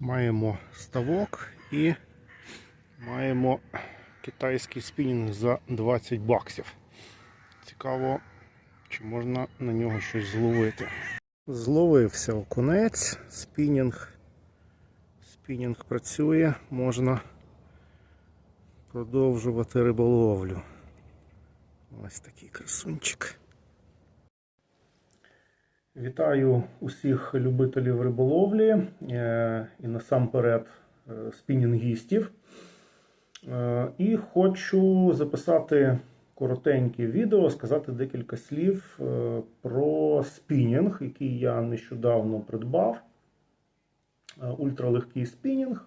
Маємо ставок і маємо китайський спінінг за 20 баксів. Цікаво, чи можна на нього щось зловити. Зловився окунець, спінінг. Спінінг працює, можна продовжувати риболовлю. Ось такий красунчик. Вітаю усіх любителів риболовлі е, і насамперед е, спінінгістів. Е, І хочу записати коротеньке відео, сказати декілька слів про спінінг, який я нещодавно придбав. Ультралегкий спінінг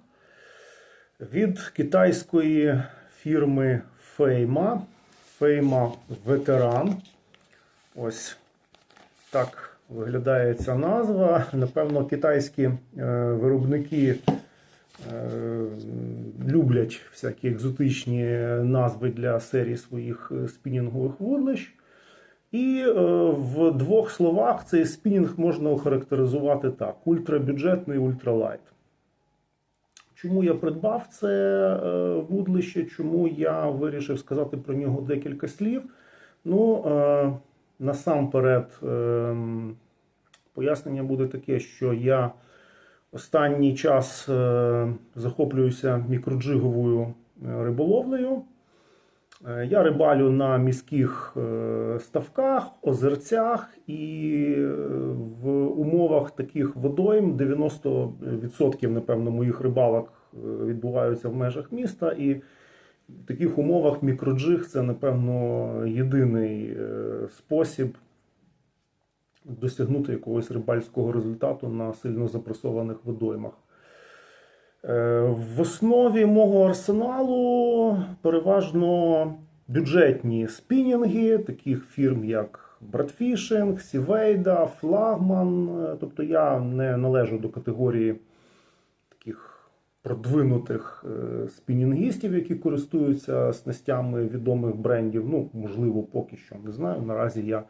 від китайської фірми Фейма. Фейма Ветеран. Ось так виглядає ця назва. Напевно, китайські е, виробники е, люблять всякі екзотичні назви для серії своїх е, спінінгових вудлищ. І в двох словах цей спінінг можна охарактеризувати так: ультрабюджетний, ультралайт. Чому я придбав це вудлище? Чому я вирішив сказати про нього декілька слів? Ну, насамперед, е, пояснення буде таке, що я останній час е, захоплююся мікроджиговою е, риболовлею. Е, Я рибалю на міських ставках, озерцях і в умовах таких водойм 90% напевно моїх рибалок відбуваються в межах міста. І в таких умовах мікроджиг це, напевно, єдиний е, спосіб досягнути якогось рибальського результату на сильно запресованих водоймах. Е, В основі мого арсеналу переважно бюджетні спінінги таких фірм, як Братфішинг, Сівейда, Флагман. Тобто я не належу до категорії продвинутих е, спінінгістів, які користуються снастями відомих брендів. Ну, можливо, поки що не знаю. Наразі я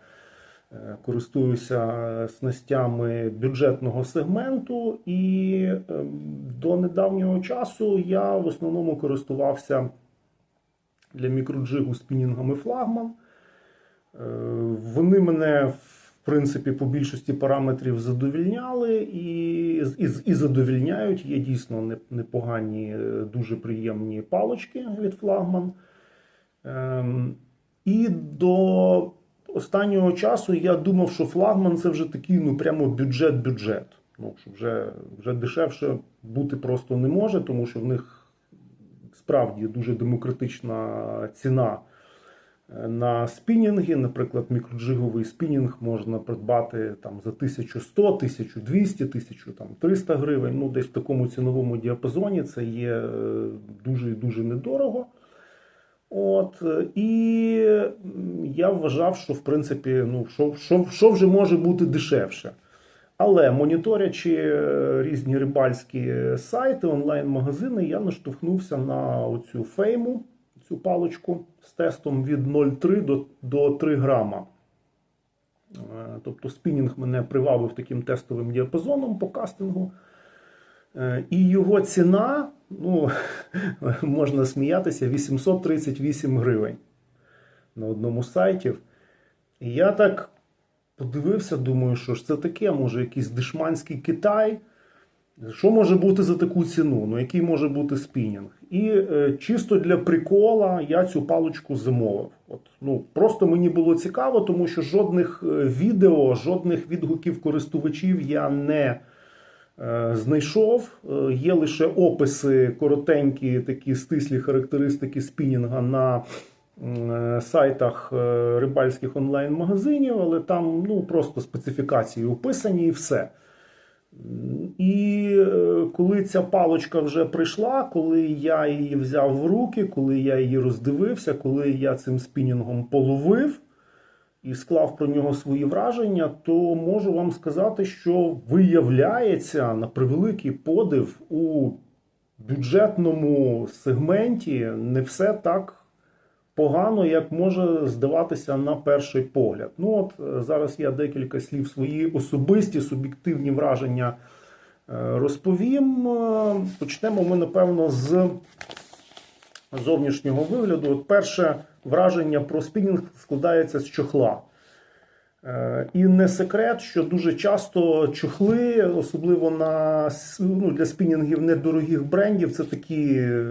е, користуюся снастями бюджетного сегменту, і е, до недавнього часу я в основному користувався для мікроджигу спінінгами флагман. Е, Вони мене, в принципі, по більшості параметрів задовільняли і, і, і задовільняють. Є дійсно непогані, е, дуже приємні палочки від флагман. Ем, І до останнього часу я думав, що флагман це вже такий, ну прямо бюджет-бюджет. Ну, що вже, вже дешевше бути просто не може, тому що в них справді дуже демократична ціна на спінінги. Наприклад, мікроджиговий спінінг можна придбати там за 1100, 1200, 1300 гривень. Ну, десь в такому ціновому діапазоні це є е, дуже і дуже недорого. От, е, і я вважав, що в принципі, ну, що, що, що вже може бути дешевше. Але моніторячи е, різні рибальські сайти, онлайн-магазини, я наштовхнувся на оцю фейму, цю паличку з тестом від 0,3 до, до 3 грама. Е, Тобто спінінг мене привабив таким тестовим діапазоном по кастингу. Е, І його ціна, ну, можна сміятися, 838 гривень на одному з сайтів. І я так подивився, думаю, що ж це таке, може, якийсь дешманський Китай. Що може бути за таку ціну? Ну, який може бути спінінг? І е, чисто для прикола я цю паличку замовив. От, ну, просто мені було цікаво, тому що жодних е, відео, жодних відгуків користувачів я не е, знайшов. Е, є лише описи коротенькі, такі стислі характеристики спінінга на е, сайтах е, рибальських онлайн-магазинів, але там ну, просто специфікації описані і все. І е, коли ця палочка вже прийшла, коли я її взяв в руки, коли я її роздивився, коли я цим спінінгом половив і склав про нього свої враження, то можу вам сказати, що виявляється на превеликий подив у бюджетному сегменті не все так погано, як може здаватися на перший погляд. Ну от е, зараз я декілька слів свої особисті суб'єктивні враження Е, Розповім, е, почнемо ми, напевно, з зовнішнього вигляду. От перше враження про спінінг складається з чохла. Е, І не секрет, що дуже часто чохли, особливо на ну, для спінінгів недорогих брендів, це такі е,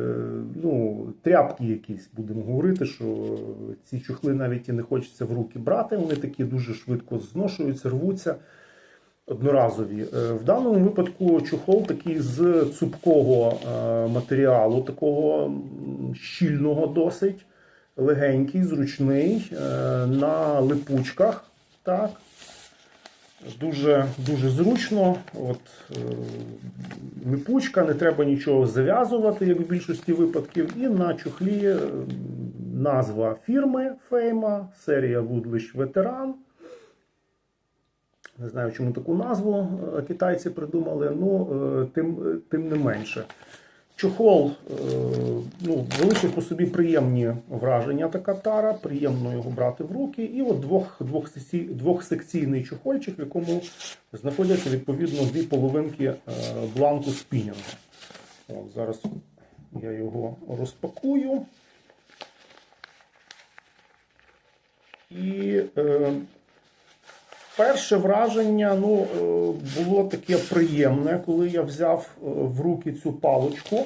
ну, тряпки якісь, будемо говорити, що ці чохли навіть і не хочеться в руки брати. Вони такі дуже швидко зношуються, рвуться одноразові. Е, В даному випадку чохол такий з цупкого матеріалу, такого щільного досить, легенький, зручний, на липучках. Так. Дуже, дуже зручно. От, е, липучка, не треба нічого зав'язувати, як в більшості випадків. І на чохлі е, назва фірми Фейма, серія Woodlish Veteran. Не знаю, чому таку назву е, китайці придумали, ну е, тим, тим не менше. Чохол е, ну, великі по собі приємні враження така тара, приємно його брати в руки. І от двох, двох, двохсекційний чохольчик, в якому знаходяться відповідно дві половинки е, бланку спінінгу. От, зараз я його розпакую. І е, перше враження ну, е, було таке приємне, коли я взяв е, в руки цю паличку.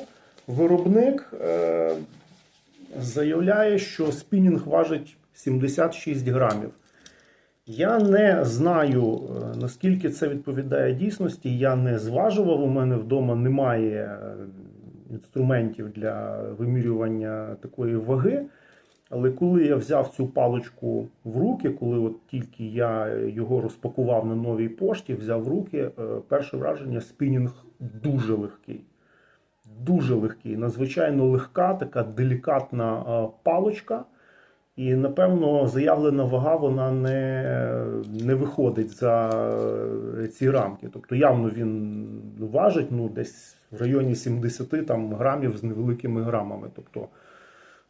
Виробник е, заявляє, що спінінг важить 76 грамів. Я не знаю, наскільки це відповідає дійсності. Я не зважував. У мене вдома немає інструментів для вимірювання такої ваги. Але коли я взяв цю паличку в руки, коли от тільки я його розпакував на новій пошті, взяв в руки, е, перше враження спінінг дуже легкий. Дуже легкий, надзвичайно легка, така делікатна е, паличка. І, напевно, заявлена вага вона не, не виходить за е, ці рамки. Тобто явно він важить ну, десь в районі 70 там, грамів з невеликими грамами. Тобто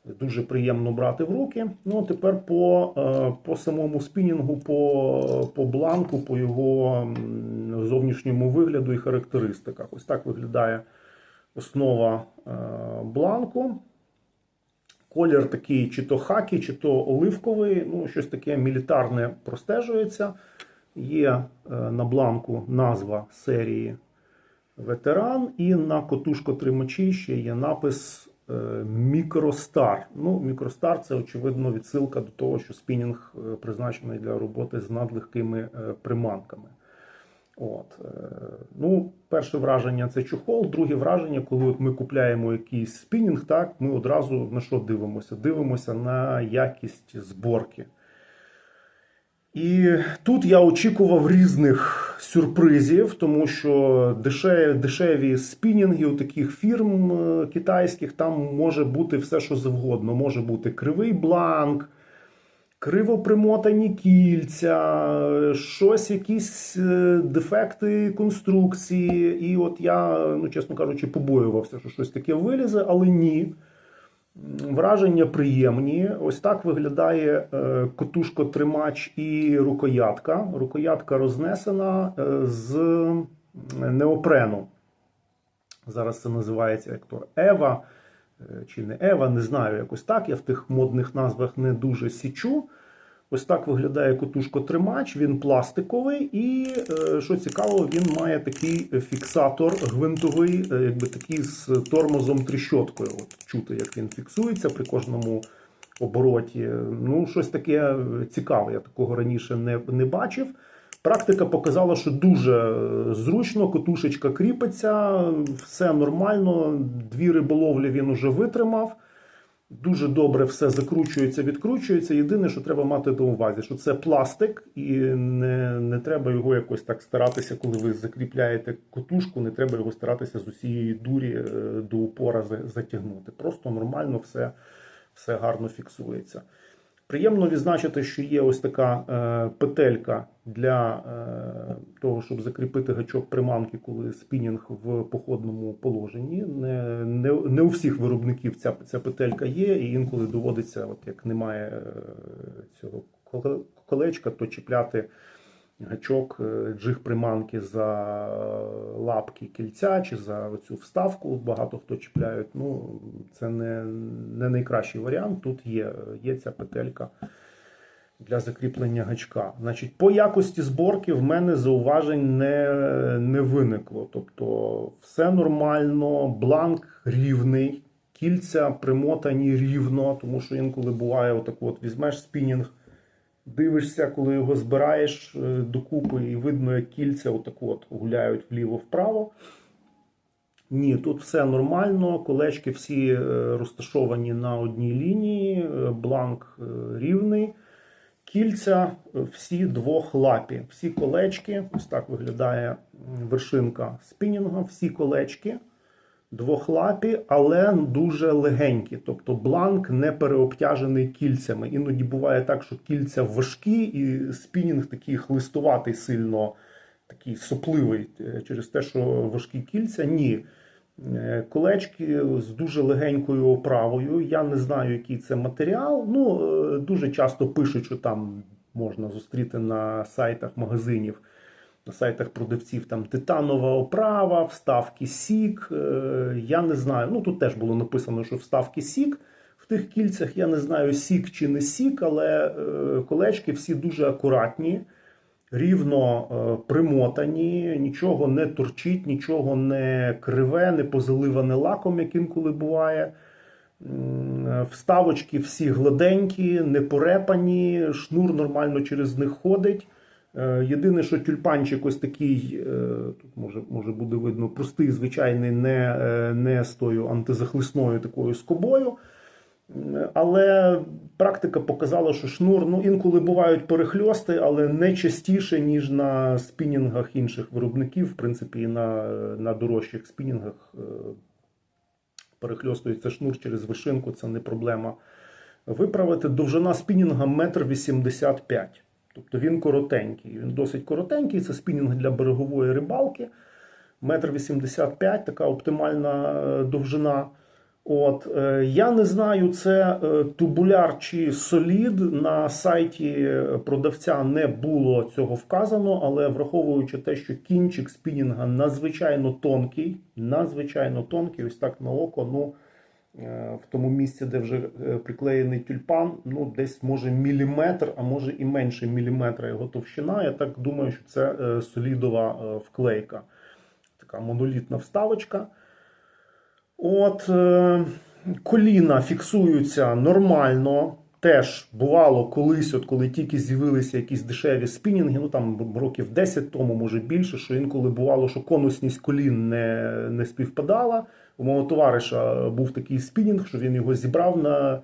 дуже приємно брати в руки. Ну, а тепер по, е, по самому спінінгу, по, по бланку, по його зовнішньому вигляду і характеристиках. Ось так виглядає основа е, бланку. Колір такий чи то хакі, чи то оливковий, ну, щось таке мілітарне простежується. Є е, на бланку назва серії Ветеран, і на котушко-тримачі ще є напис Мікростар. Ну, Мікростар це, очевидно, відсилка до того, що спінінг е, призначений для роботи з надлегкими е, приманками. От. е, Ну, перше враження це чохол. Друге враження, коли ми купляємо якийсь спінінг, так, ми одразу на що дивимося? Дивимося на якість зборки. І тут я очікував різних сюрпризів, тому що дешеві, дешеві спінінги у таких фірм е, китайських там може бути все, що завгодно. Може бути кривий бланк, криво примотані кільця, щось, якісь е, дефекти конструкції. І от я, ну чесно кажучи, побоювався, що щось таке вилізе, але ні. Враження приємні. Ось так виглядає е, котушко-тримач і рукоятка. Рукоятка рознесена е, з неопрену. Зараз це називається як то Ева е, чи не Ева, не знаю, якось так. Я в тих модних назвах не дуже січу. Ось так виглядає котушко-тримач, він пластиковий, і е, що цікаво, він має такий фіксатор гвинтовий, е, якби такий з тормозом тріщоткою. От чути, як він фіксується при кожному обороті. Ну, щось таке цікаве. Я такого раніше не, не бачив. Практика показала, що дуже е, зручно, котушечка кріпиться, все нормально. Дві риболовлі він уже витримав. Дуже добре все закручується, відкручується. Єдине, що треба мати до уваги, що це пластик, і не, не треба його якось так старатися, коли ви закріпляєте котушку, не треба його старатися з усієї дурі е, до упора затягнути. Просто нормально все, все гарно фіксується. Приємно відзначити, що є ось така е, петелька для е, того, щоб закріпити гачок приманки, коли спінінг в походному положенні. Не, не, не у всіх виробників ця, ця петелька є, і інколи доводиться, от як немає е, цього колечка, то чіпляти гачок, е, джиг приманки за лапки кільця чи за цю вставку. Багато хто чіпляють. Ну, це не, не найкращий варіант. Тут є, є ця петелька для закріплення гачка. Значить, по якості зборки в мене зауважень не, не виникло. Тобто, все нормально, бланк рівний, кільця примотані рівно, тому що інколи буває, отак от візьмеш спінінг, дивишся, коли його збираєш е, докупи, і видно, як кільця отак от гуляють вліво-вправо. Ні, тут все нормально, колечки всі е, розташовані на одній лінії, е, бланк рівний. Кільця всі двохлапі. Всі колечки, ось так виглядає вершинка спінінга, всі колечки двохлапі, але дуже легенькі. Тобто бланк не переобтяжений кільцями. Іноді буває так, що кільця важкі, і спінінг такий хлистуватий сильно, такий сопливий е, через те, що важкі кільця. Ні. Е, Колечки з дуже легенькою оправою. Я не знаю, який це матеріал. Ну, е, дуже часто пишуть, що там можна зустріти на сайтах магазинів, на сайтах продавців там титанова оправа, вставки сік. Е, Я не знаю. Ну тут теж було написано, що вставки сік в тих кільцях. Я не знаю, сік чи не сік, але е, колечки всі дуже акуратні рівно е, примотані, нічого не торчить, нічого не криве, не позаливане лаком, як інколи буває. Вставочки всі гладенькі, не порепані, шнур нормально через них ходить. Е, Єдине, що тюльпанчик ось такий, е, тут може, може буде видно, простий, звичайний, не, е, не з тою антизахисною такою скобою. Але практика показала, що шнур ну, інколи бувають перехльости, але не частіше, ніж на спінінгах інших виробників. В принципі, і на, на дорожчих спінінгах перехльостується шнур через вишинку, це не проблема виправити. Довжина спінінга 1,85 м. Тобто він коротенький. Він досить коротенький. Це спінінг для берегової рибалки. 1,85 м, така оптимальна е, довжина. От, е, я не знаю, це е, тубуляр чи солід. На сайті продавця не було цього вказано, але враховуючи те, що кінчик спінінга надзвичайно тонкий, надзвичайно тонкий, ось так на око, ну в тому місці, де вже е, приклеєний тюльпан, ну десь може міліметр, а може і менше міліметра його товщина. Я так думаю, що це е, солідова е, вклейка. Така монолітна вставочка. От е, коліна фіксуються нормально. Теж бувало колись, от коли тільки з'явилися якісь дешеві спінінги, ну там років 10 тому, може більше, що інколи бувало, що конусність колін не, не співпадала. У мого товариша був такий спінінг, що він його зібрав на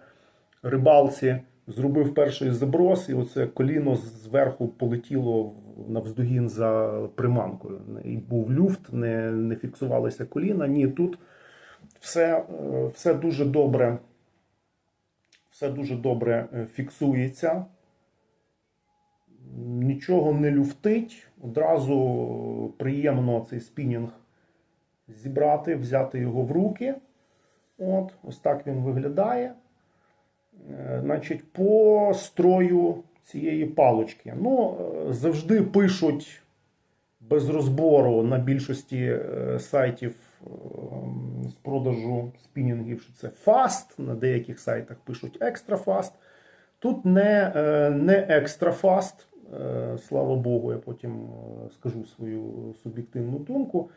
рибалці, зробив перший заброс, і оце коліно зверху полетіло навздогін за приманкою. І був люфт, не, не фіксувалися коліна. Ні, тут все, е, все дуже добре. Все дуже добре е, фіксується. Нічого не люфтить. Одразу приємно цей спінінг зібрати, взяти його в руки. От, ось так він виглядає. Е, Значить, по строю цієї палочки. Ну, е, завжди пишуть без розбору на більшості е, сайтів е, з продажу спінінгів, що це фаст. На деяких сайтах пишуть екстра фаст. Тут не, не екстра фаст. Слава Богу, я потім скажу свою суб'єктивну думку.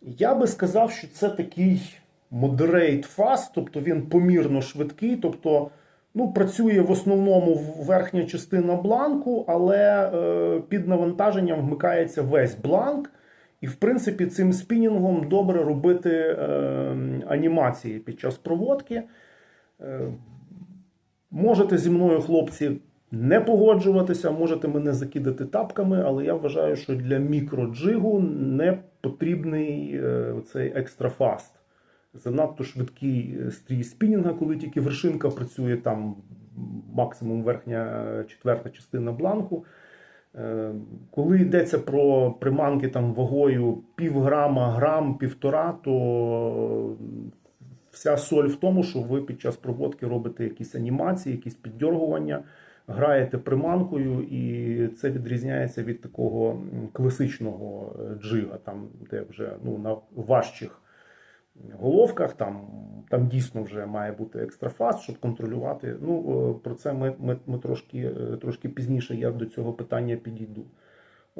Я би сказав, що це такий moderate fast, тобто він помірно швидкий, тобто ну, працює в основному верхня частина бланку, але е, під навантаженням вмикається весь бланк. І, в принципі, цим спінінгом добре робити е, анімації під час проводки. Е, можете зі мною, хлопці, не погоджуватися, можете мене закидати тапками, але я вважаю, що для мікроджигу не потрібний е, цей екстрафаст. Занадто швидкий е, стрій спінінга, коли тільки вершинка працює там максимум верхня е, четверта частина бланку. Коли йдеться про приманки там вагою пів грама, грам, півтора, то вся соль в тому, що ви під час проводки робите якісь анімації, якісь піддергування. Граєте приманкою, і це відрізняється від такого класичного е, джига, там, де вже ну, на важчих головках, там, там дійсно вже має бути екстрафаст, щоб контролювати. Ну, е, про це ми, ми, ми трошки, е, трошки пізніше я до цього питання підійду.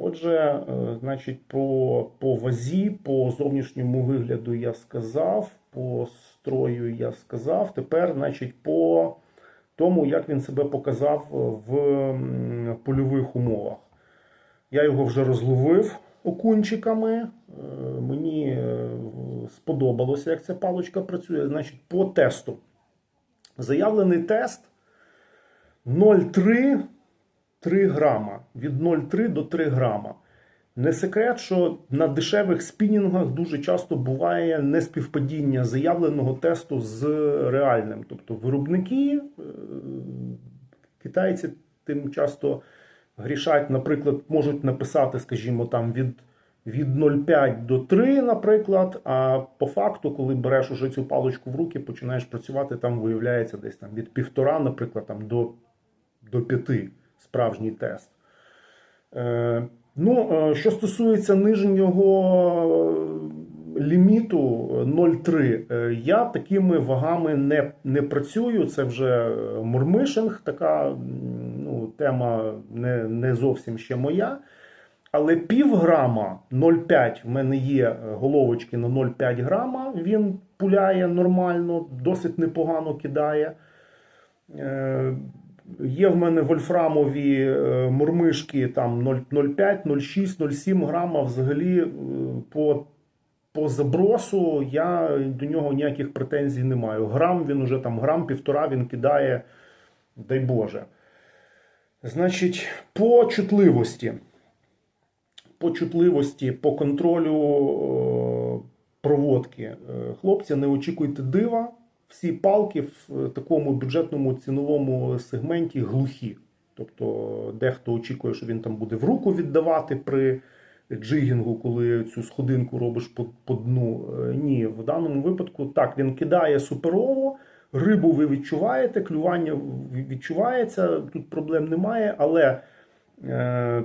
Отже, значить, по, по вазі, по зовнішньому вигляду я сказав, по строю я сказав. Тепер, значить, по тому, як він себе показав в польових умовах. Я його вже розловив окунчиками. Е, Мені е, сподобалося, як ця паличка працює. Значить, по тесту. Заявлений тест 0,3 3 грама. Від 0,3 до 3 грама. Не секрет, що на дешевих спінінгах дуже часто буває неспівпадіння заявленого тесту з реальним. Тобто виробники, е, китайці тим часто грішать, наприклад, можуть написати, скажімо, там від, від 0,5 до 3, наприклад. А по факту, коли береш уже цю паличку в руки, починаєш працювати, там виявляється десь там від 1,5, наприклад, там до, до 5 справжній тест. Ну, е, що стосується нижнього е, ліміту 0,3, е, я такими вагами не, не працюю. Це вже мурмишинг, така ну, тема не, не зовсім ще моя. Але пів грама 0,5 в мене є головочки на 0,5 грама. Він пуляє нормально, досить непогано кидає. Є в мене вольфрамові е, мурмишки там 0,5, 0,6, 0,7 грама. Взагалі е, по, по забросу я до нього ніяких претензій не маю. Грам він уже там грам півтора він кидає, дай Боже. Значить, по чутливості. По чутливості, по контролю е, проводки. Хлопці, не очікуйте дива. Всі палки в такому бюджетному ціновому сегменті глухі. Тобто, дехто очікує, що він там буде в руку віддавати при джигінгу, коли цю сходинку робиш по, по дну. Е, Ні, в даному випадку так, він кидає суперово, рибу ви відчуваєте, клювання відчувається, тут проблем немає, але е,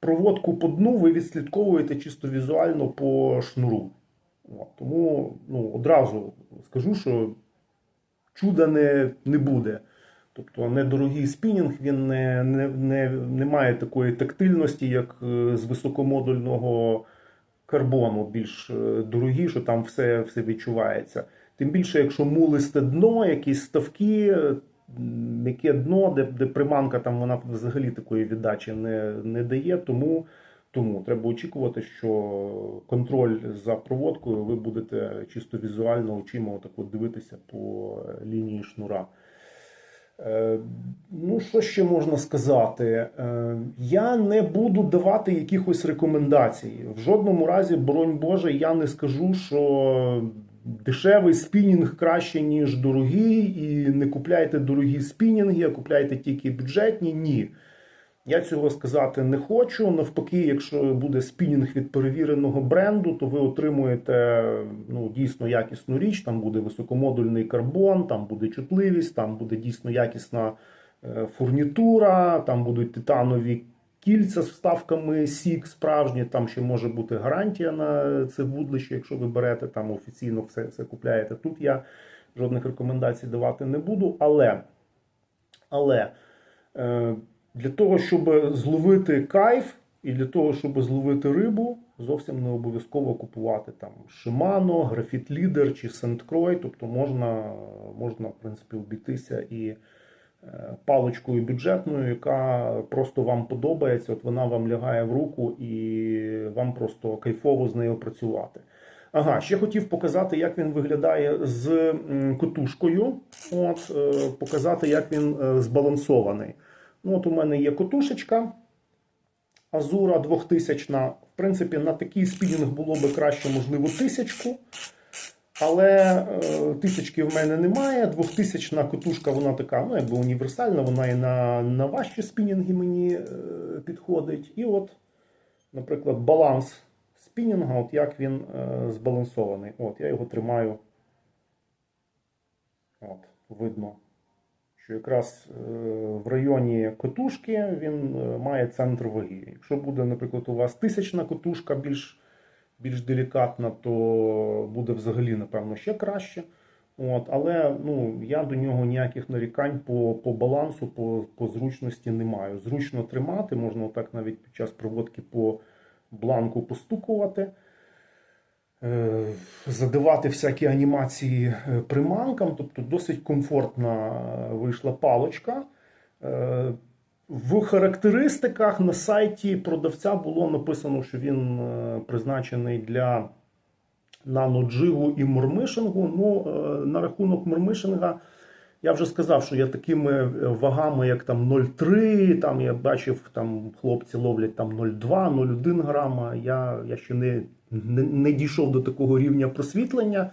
проводку по дну ви відслідковуєте чисто візуально по шнуру. Тому ну, одразу скажу, що чуда не, не буде. Тобто недорогий спінінг він не, не, не, не має такої тактильності, як е, з високомодульного карбону, більш е, дорогі, що там все, все відчувається. Тим більше, якщо мулисте дно, якісь ставки, е, м'яке дно, де, де приманка там вона взагалі такої віддачі не, не дає, тому. Тому треба очікувати, що контроль за проводкою ви будете чисто візуально очима отак от дивитися по лінії шнура. Е, Ну, що ще можна сказати? Е, Я не буду давати якихось рекомендацій. В жодному разі, боронь Боже, я не скажу, що дешевий спінінг краще, ніж дорогий, і не купляйте дорогі спінінги, а купляйте тільки бюджетні. Ні. Я цього сказати не хочу. Навпаки, якщо буде спінінг від перевіреного бренду, то ви отримуєте ну, дійсно якісну річ. Там буде високомодульний карбон, там буде чутливість, там буде дійсно якісна е, фурнітура, там будуть титанові кільця з вставками сік справжні. Там ще може бути гарантія на це вудлище, якщо ви берете там офіційно все, все купляєте. Тут я жодних рекомендацій давати не буду, але. але е, для того, щоб зловити кайф і для того, щоб зловити рибу, зовсім не обов'язково купувати там Shimano, Graphite Leader чи Sandcroy. Тобто можна, можна в принципі, обійтися і е, паличкою бюджетною, яка просто вам подобається. От вона вам лягає в руку і вам просто кайфово з нею працювати. Ага, ще хотів показати, як він виглядає з котушкою. От, е, показати, як він е, збалансований. Ну, от у мене є котушечка Азура 2000. В принципі, на такий спінінг було би краще, можливо, тисячку. Але е, тисячки в мене немає. 2000 котушка, вона така, ну, якби універсальна, вона і на, на важчі спінінги мені е, підходить. І от, наприклад, баланс спінінга, от як він е, збалансований. От, я його тримаю. От, видно що якраз е, в районі котушки він е, має центр ваги. Якщо буде, наприклад, у вас тисячна котушка більш, більш делікатна, то буде взагалі, напевно, ще краще. От, але ну, я до нього ніяких нарікань по, по балансу, по, по зручності не маю. Зручно тримати, можна так навіть під час проводки по бланку постукувати, задавати всякі анімації е, приманкам, тобто досить комфортна вийшла палочка. Е, В характеристиках на сайті продавця було написано, що він е, призначений для наноджигу і мурмишингу. Ну, е, на рахунок мурмишинга, я вже сказав, що я такими е, вагами, як там 0,3, там я бачив, там хлопці ловлять там 0,2, 0,1 грама. Я, я ще не, не, не дійшов до такого рівня просвітлення.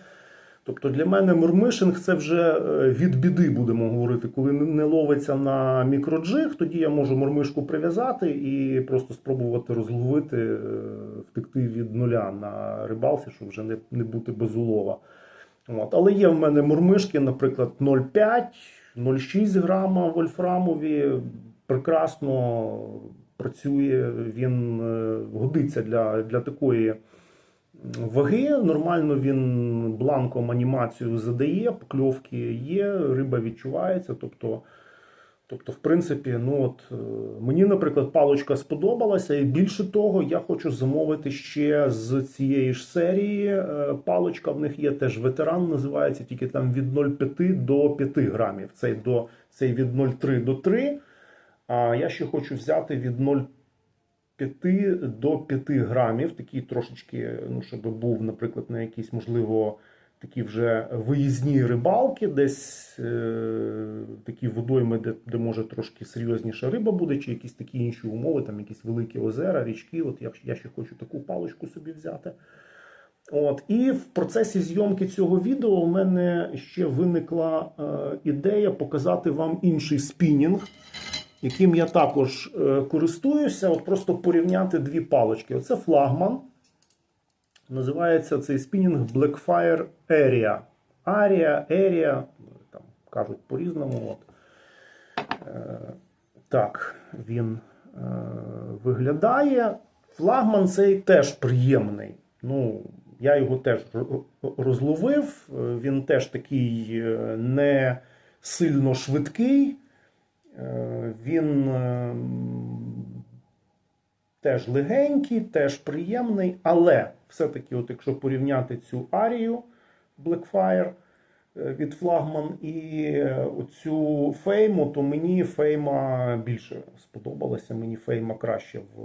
Тобто для мене мурмишинг це вже е, від біди, будемо говорити. Коли не ловиться на мікроджиг, тоді я можу мурмишку прив'язати і просто спробувати розловити, е, втекти від нуля на рибалці, щоб вже не, не бути без улова. От. Але є в мене мурмишки, наприклад, 0,5, 0,6 грама вольфрамові. Прекрасно працює, він е, годиться для, для такої ваги. Нормально він бланком анімацію задає, покльовки є, риба відчувається. Тобто, тобто в принципі, ну от е, мені, наприклад, палочка сподобалася, і більше того, я хочу замовити ще з цієї ж серії. е, Палочка в них є теж ветеран, називається тільки там від 0,5 до 5 грамів. Цей, до, цей від 0,3 до 3. А я ще хочу взяти від 0,5 до 5 грамів, такий трошечки, ну, щоб був, наприклад, на якісь, можливо, такі вже виїзні рибалки, десь е, такі водойми, де, де може трошки серйозніша риба буде, чи якісь такі інші умови, там якісь великі озера, річки. От я, я ще хочу таку паличку собі взяти. От, і в процесі зйомки цього відео у мене ще виникла е, ідея показати вам інший спінінг, яким я також е, користуюся. От просто порівняти дві палички. Оце флагман. Називається цей спінінг Blackfire Area. Арія, Area, там кажуть по-різному. Е, так, він е, виглядає. Флагман цей теж приємний. Ну, я його теж розловив. Е, Він теж такий не сильно швидкий. Е, Він е, теж легенький, теж приємний, але все-таки, от якщо порівняти цю арію Blackfire е, від флагман і оцю фейму, то мені фейма більше сподобалася. Мені фейма краще в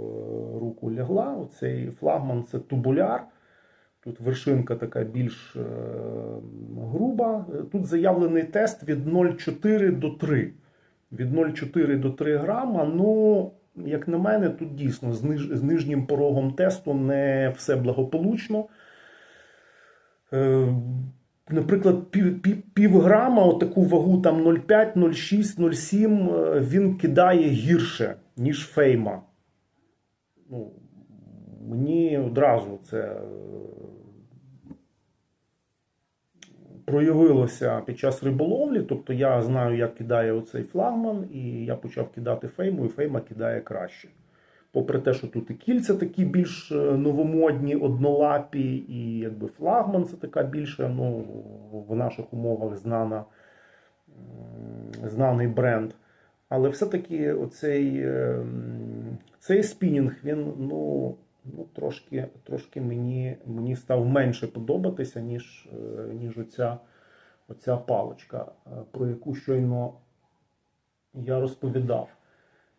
руку лягла. Оцей флагман це тубуляр. Тут вершинка така більш груба. Тут заявлений тест від 0,4 до 3. Від 0,4 до 3 грама. Ну, як на мене, тут дійсно з, ниж, з нижнім порогом тесту не все благополучно. Е, Наприклад, пів, пів, пів грама, отаку вагу там 0,5, 0,6, 0,7 е, він кидає гірше, ніж фейма. Ну, мені одразу це е, проявилося під час риболовлі. Тобто я знаю, як кидає оцей флагман, і я почав кидати фейму, і фейма кидає краще. Попри те, що тут і кільця такі більш е, новомодні, однолапі, і якби флагман це така більше, ну, в наших умовах знана, знаний бренд. Але все-таки оцей е, цей спінінг, він ну, ну, трошки, трошки мені, мені став менше подобатися, ніж, е, ніж оця, оця паличка, е, про яку щойно я розповідав.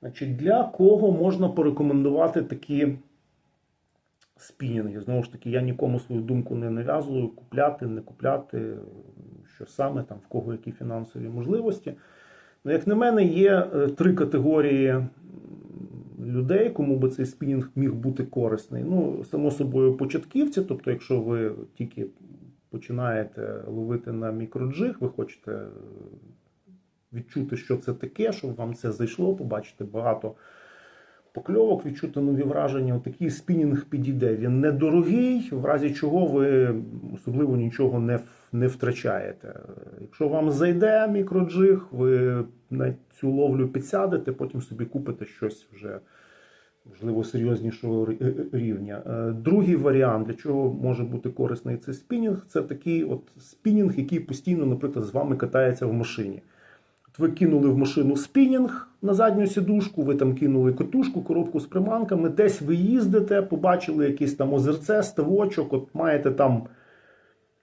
Значить, для кого можна порекомендувати такі спінінги? Знову ж таки, я нікому свою думку не нав'язую, купляти, не купляти, що саме там, в кого які фінансові можливості. Ну, як на мене, є е, три категорії людей, кому би цей спінінг міг бути корисний. Ну, само собою, початківці, тобто, якщо ви тільки починаєте ловити на мікроджиг, ви хочете відчути, що це таке, щоб вам це зайшло, побачити багато покльовок, відчути нові враження. Такий спінінг підійде. Він недорогий, в разі чого ви особливо нічого не, не втрачаєте. Якщо вам зайде мікроджиг, ви на цю ловлю підсядете, потім собі купите щось вже можливо серйознішого рівня. Е, Другий варіант, для чого може бути корисний цей спінінг, це такий от спінінг, який постійно, наприклад, з вами катається в машині. От ви кинули в машину спінінг на задню сідушку, ви там кинули котушку, коробку з приманками, десь ви їздите, побачили якийсь там озерце, ставочок, от маєте там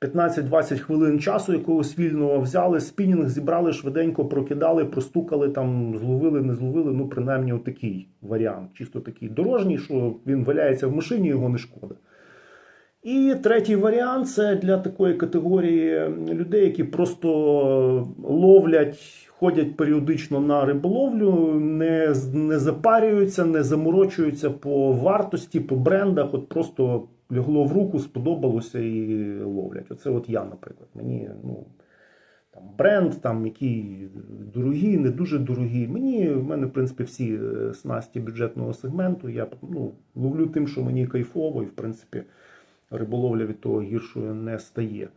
15-20 хвилин часу якогось вільного взяли, спінінг зібрали, швиденько прокидали, простукали, там, зловили, не зловили. Ну, принаймні, отакий варіант. Чисто такий дорожній, що він валяється в машині, його не шкода. І третій варіант це для такої категорії людей, які просто ловлять, ходять періодично на риболовлю, не, не запарюються, не заморочуються по вартості, по брендах. От просто лягло в руку, сподобалося і ловлять. Оце от я, наприклад. Мені ну, там, бренд, там, які дорогі, не дуже дорогі. Мені в мене, в принципі, всі е, снасті бюджетного сегменту. Я ну, ловлю тим, що мені кайфово, і в принципі риболовля від того гіршою не стає.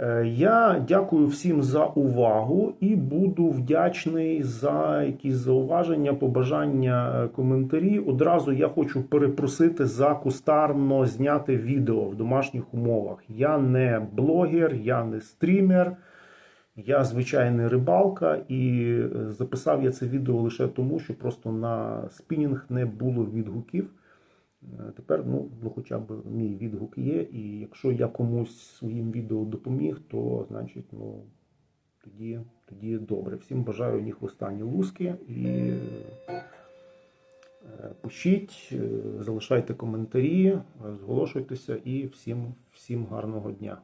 Е, Я дякую всім за увагу і буду вдячний за якісь зауваження, побажання, е, коментарі. Одразу я хочу перепросити за кустарно зняти відео в домашніх умовах. Я не блогер, я не стрімер. Я звичайний рибалка, і е, записав я це відео лише тому, що просто на спінінг не було відгуків. Е, Тепер, ну, ну, хоча б мій відгук є, і якщо я комусь своїм відео допоміг, то значить, ну, тоді, тоді добре. Всім бажаю ні хвоста, ні луски. І е, пишіть, е, залишайте коментарі, зголошуйтеся і всім, всім гарного дня.